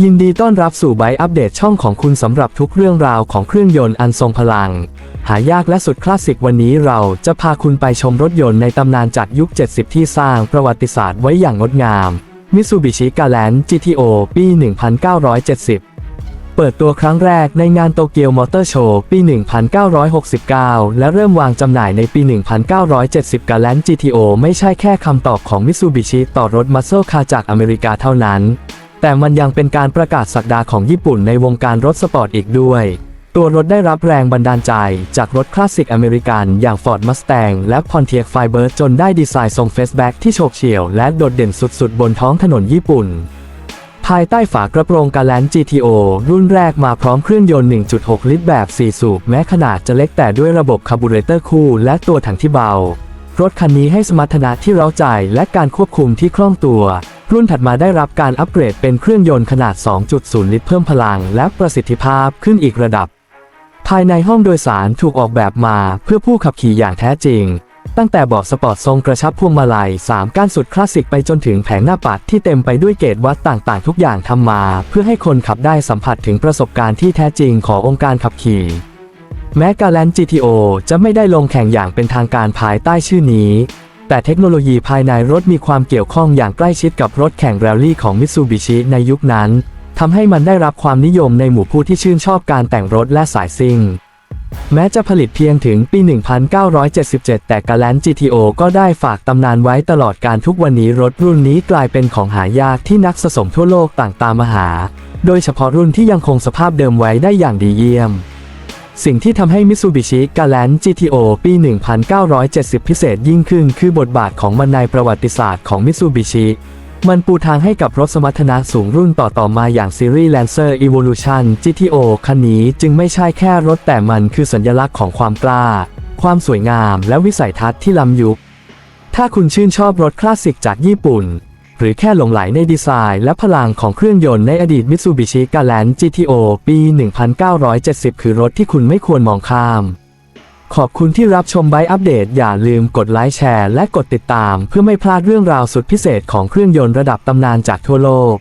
ยินดีต้อนรับสู่ไบอัปเดตช่องของคุณสำหรับทุกเรื่องราวของเครื่องยนต์อันทรงพลัง หายากและสุดคลาสสิกวันนี้เราจะพาคุณไปชมรถยนต์ในตำนานจากยุค 70 ที่สร้างประวัติศาสตร์ไว้อย่างงดงาม Mitsubishi g a l a n GTO ปี 1970 เปิดตัวครั้งแรกในงานโตเกียวมอเตอร์โชว์ปี 1969 และเริ่มวางจำหน่ายในปี 1970 g a l a n GTO ไม่ใช่แค่คำตอบของ Mitsubishi ต่อรถมัสเซลคาร์จากอเมริกาเท่านั้น แต่มันยังเป็นการประกาศสักดาของญี่ปุ่นในวงการรถสปอร์ตอีกด้วย ตัวรถได้รับแรงบันดาลใจจากรถคลาสสิกอเมริกันอย่าง Ford Mustang และ Pontiac Firebird จนได้ดีไซน์ทรงเฟสแบ็กที่โฉบเฉี่ยวและโดดเด่นสุดๆ บนท้องถนนญี่ปุ่น ภายใต้ฝากระโปรงกาแลน GTO รุ่นแรกมาพร้อมเครื่องยนต์ 1.6 ลิตรแบบ 4 สูบแม้ขนาดจะเล็กแต่ด้วยระบบคาร์บูเรเตอร์คู่และตัวถังที่เบารถคันนี้ให้สมรรถนะที่เร้าใจและการควบคุมที่คล่องตัว รุ่นถัดมาได้รับการอัปเกรดเป็นเครื่องยนต์ขนาด 2.0 ลิตรเพิ่มพลังและประสิทธิภาพขึ้นอีกระดับ ภายในห้องโดยสารถูกออกแบบมาเพื่อผู้ขับขี่อย่างแท้จริง ตั้งแต่เบาะสปอร์ตทรงกระชับพวงมาลัย 3 ก้านสุดคลาสสิกไปจนถึงแผงหน้าปัดที่เต็มไปด้วยเกจวัดต่างๆ ทุกอย่างทำมา เพื่อให้คนขับได้สัมผัสถึงประสบการณ์ที่แท้จริงขององค์การขับขี่แม้กาแลน GTO จะไม่ได้ลงแข่งอย่างเป็นทางการภายใต้ชื่อนี้ แต่เทคโนโลยีภายในรถมีความเกี่ยวข้องอย่างใกล้ชิดกับรถแข่งแรลลี่ของมิตซูบิชิในยุคนั้นทำให้มันได้รับความนิยมในหมู่ผู้ที่ชื่นชอบการแต่งรถและสายซิ่ง แม้จะผลิตเพียงถึงปี 1977 แต่กาแลน GTO ก็ได้ฝากตำนานไว้ตลอดการทุกวันนี้รถรุ่นนี้กลายเป็นของหายากที่นักสะสมทั่วโลกต่างตามมาหา โดยเฉพาะรุ่นที่ยังคงสภาพเดิมไว้ได้อย่างดีเยี่ยม สิ่งที่ทำให้ Mitsubishi g a l a n GTO ปี 1970 พิเศษยิ่งขึ้นคือบทบาทของมันในประวัติศาสตร์ของ Mitsubishi มันปูทางให้กับรถสมรรถนะสูงรุ่นต่อๆมาอย่าง Series Lancer Evolution GTO คันนี้จึงไม่ใช่แค่รถแต่มันคือสัญลักษณ์ของความกล้า ความสวยงามและวิสัยทัศน์ที่ล้ำยุค ถ้าคุณชื่นชอบรถคลาสสิกจากญี่ปุ่น หรือแค่หลงไหลในดีไซน์ และพลังของเครื่องยนต์ในอดีตมิตซูบิชิกาแลน GTO ปี 1970 คือรถที่คุณไม่ควรมองข้าม ขอบคุณที่รับชมไบอัปเดต อย่าลืมกดไลค์แชร์และกดติดตาม เพื่อไม่พลาดเรื่องราวสุดพิเศษของเครื่องยนต์ระดับตำนานจากทั่วโลก